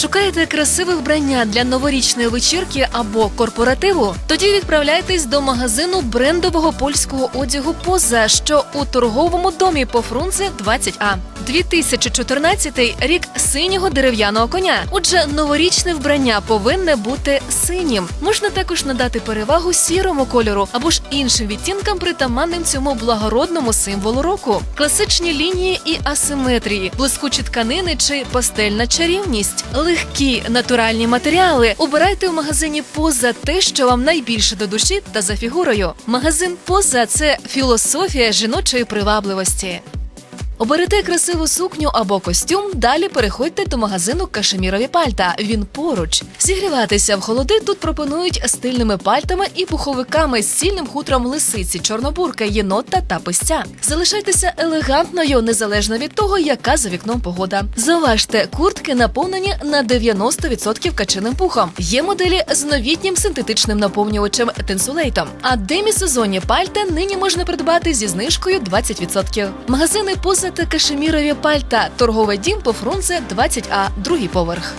Шукаєте красиве вбрання для новорічної вечірки або корпоративу? Тоді відправляйтесь до магазину брендового польського одягу Поза, що у торговому домі по Фрунзе 20А. 2014 рік синього дерев'яного коня. Отже, новорічне вбрання повинне бути синім. Можна також надати перевагу сірому кольору або ж іншим відтінкам, притаманним цьому благородному символу року. Класичні лінії і асиметрії, блискучі тканини чи пастельна чарівність, легкі натуральні матеріали. Обирайте в магазині поза те, що вам найбільше до душі та за фігурою. Магазин поза це філософія жіночої привабливості. Оберете красиву сукню або костюм. Далі переходьте до магазину Кашемірові пальта. Він поруч. Зігріватися в холоди тут пропонують стильними пальтами і пуховиками з цільним хутром лисиці, чорнобурка, єнота та писця. Залишайтеся елегантною, незалежно від того, яка за вікном погода. Зауважте, куртки наповнені на 90% качиним пухом. Є моделі з новітнім синтетичним наповнювачем тенсулейтом. А демісезонні пальта нині можна придбати зі знижкою 20%. Магазини поза та кашемірові пальта. Торговий дім по Фрунзе 20А, другий поверх.